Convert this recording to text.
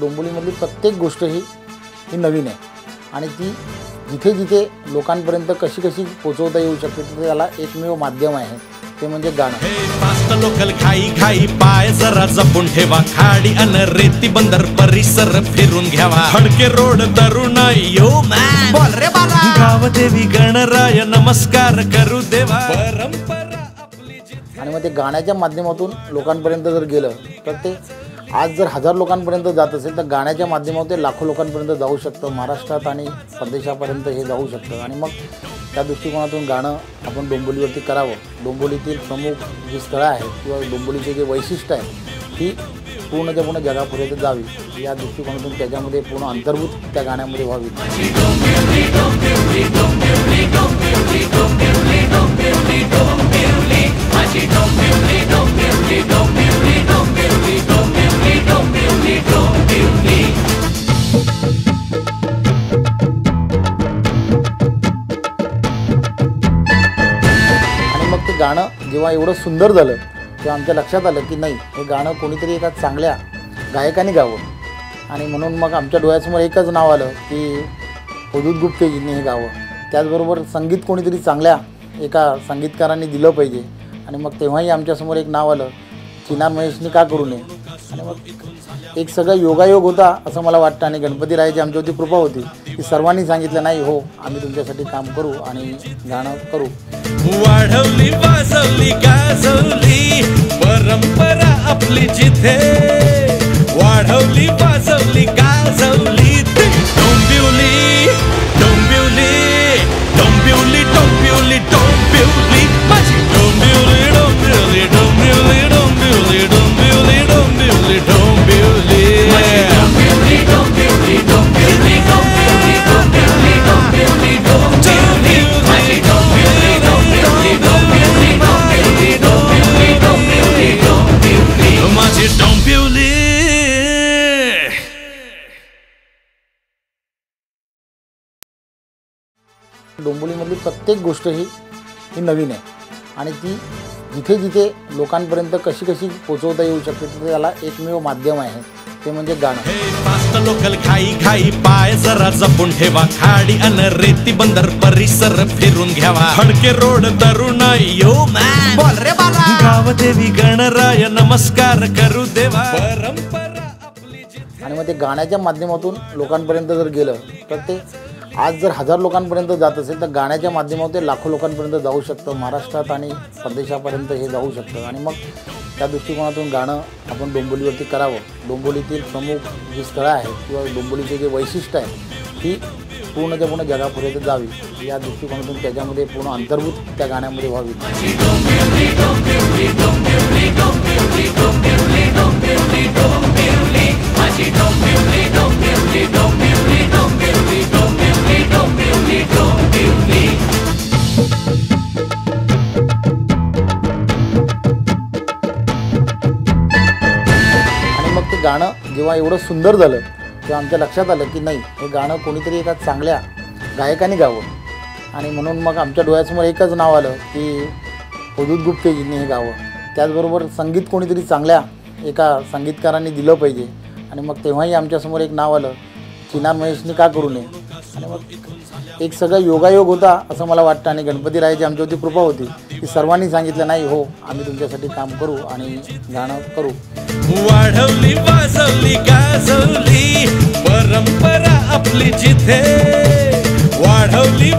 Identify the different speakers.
Speaker 1: डोंबिवलीमधली प्रत्येक गोष्ट ही ही नवीन आहे. आणि ती जिथे जिथे लोकांपर्यंत कशी कशी पोचवता येऊ शकते तर त्याला एकमेव माध्यम आहे. ते म्हणजे गाणं.
Speaker 2: फास्ट लोकल खाई खाई पाय जरा जपून ठेवा. खाडी अन रेती बंदर परिसर फिरून घ्यावा. हडके रोड तरुणाई यो मॅन बोल रे बाला गाव देवी गणराय नमस्कार करू देवा. परंपरा आपली
Speaker 1: आणि मग ते गाण्याच्या माध्यमातून लोकांपर्यंत जर गेलं तर ते आज जर हजार लोकांपर्यंत जात असेल तर गाण्याच्या माध्यमातून ते लाखो लोकांपर्यंत जाऊ शकतं. महाराष्ट्रात आणि परदेशापर्यंत हे जाऊ शकतं. आणि मग त्या दृष्टिकोनातून गाणं आपण डोंबोलीवरती करावं. डोंबोलीतील प्रमुख जी स्थळं आहेत किंवा डोंबोलीचे जे वैशिष्ट्य आहे ती पूर्णच्या पूर्ण जगापर्यंत जावी. या दृष्टिकोनातून त्याच्यामध्ये पूर्ण अंतर्भूत त्या गाण्यामध्ये व्हावी. गाणं जेव्हा एवढं सुंदर झालं तेव्हा आमच्या लक्षात आलं की नाही हे गाणं कोणीतरी एका चांगल्या गायकाने गावं. आणि म्हणून मग आमच्या डोळ्यासमोर एकच नाव आलं की हुदूद गुप्तेजींनी हे गावं. त्याचबरोबर संगीत कोणीतरी चांगल्या एका संगीतकारांनी दिलं पाहिजे. आणि मग तेव्हाही आमच्यासमोर एक नाव आलं चिनार महेशनी का करू नये? आणि मग एक सगळं योगायोग होता असं मला वाटतं. आणि गणपती रायाची आमच्यावरती कृपा होती. की सर्वांनी सांगितलं नाही हो आम्ही तुमच्यासाठी काम करू आणि गाणं करू.
Speaker 2: वाढवली वाजवली गाजवली परंपरा आपली जिथे.
Speaker 1: डोंबिवलीमधली प्रत्येक गोष्ट ही ही नवीन आहे. आणि ती जिथे जिथे लोकांपर्यंत कशी कशी पोचवता येऊ शकते तर त्याला एकमेव माध्यम आहे. ते म्हणजे गाणं.
Speaker 2: फास्ट लोकल खाई खाई पाय जरा जपून ठेवा. खाडी अन रेती बंदर परिसर फिरून घ्यावा. हडके रोड तरुणाई यो मॅन बोल रे बाला गाव देवी गणराय नमस्कार करू देवा. परंपरा आपली
Speaker 1: आणि मग ते गाण्याच्या माध्यमातून लोकांपर्यंत जर गेलं तर ते आज जर हजार लोकांपर्यंत जात असेल तर गाण्याच्या माध्यमातून ते लाखो लोकांपर्यंत जाऊ शकतं. महाराष्ट्रात आणि परदेशापर्यंत हे जाऊ शकतं. आणि मग त्या दृष्टिकोनातून गाणं आपण डोंबोलीवरती करावं. डोंबोलीतील प्रमुख जी स्थळं आहेत किंवा डोंबोलीचे जे वैशिष्ट्य आहे ती पूर्णच्या पूर्ण जगापर्यंत जावी. या दृष्टिकोनातून त्याच्यामध्ये पूर्ण अंतर्भूत त्या गाण्यामध्ये व्हावी. जेव्हा एवढं सुंदर झालं तेव्हा आमच्या लक्षात आलं की नाही हे गाणं कोणीतरी एका चांगल्या गायकाने गावं. आणि म्हणून मग आमच्या डोळ्यासमोर एकच नाव आलं की हुदूद गुप्तेजींनी हे गावं. त्याचबरोबर संगीत कोणीतरी चांगल्या एका संगीतकारांनी दिलं पाहिजे. आणि मग तेव्हाही आमच्यासमोर एक नाव आलं चिनार महेशने का करू नये? आणि मग एक सगळं योगायोग होता असं मला वाटतं. आणि गणपती रायाची आमच्यावरती कृपा होती. की सर्वांनी सांगितलं नाही हो आम्ही तुमच्यासाठी काम करू आणि गाणं करू.
Speaker 2: वाढवली वाजवली गाजवली परंपरा आपली जिथे. वाढवली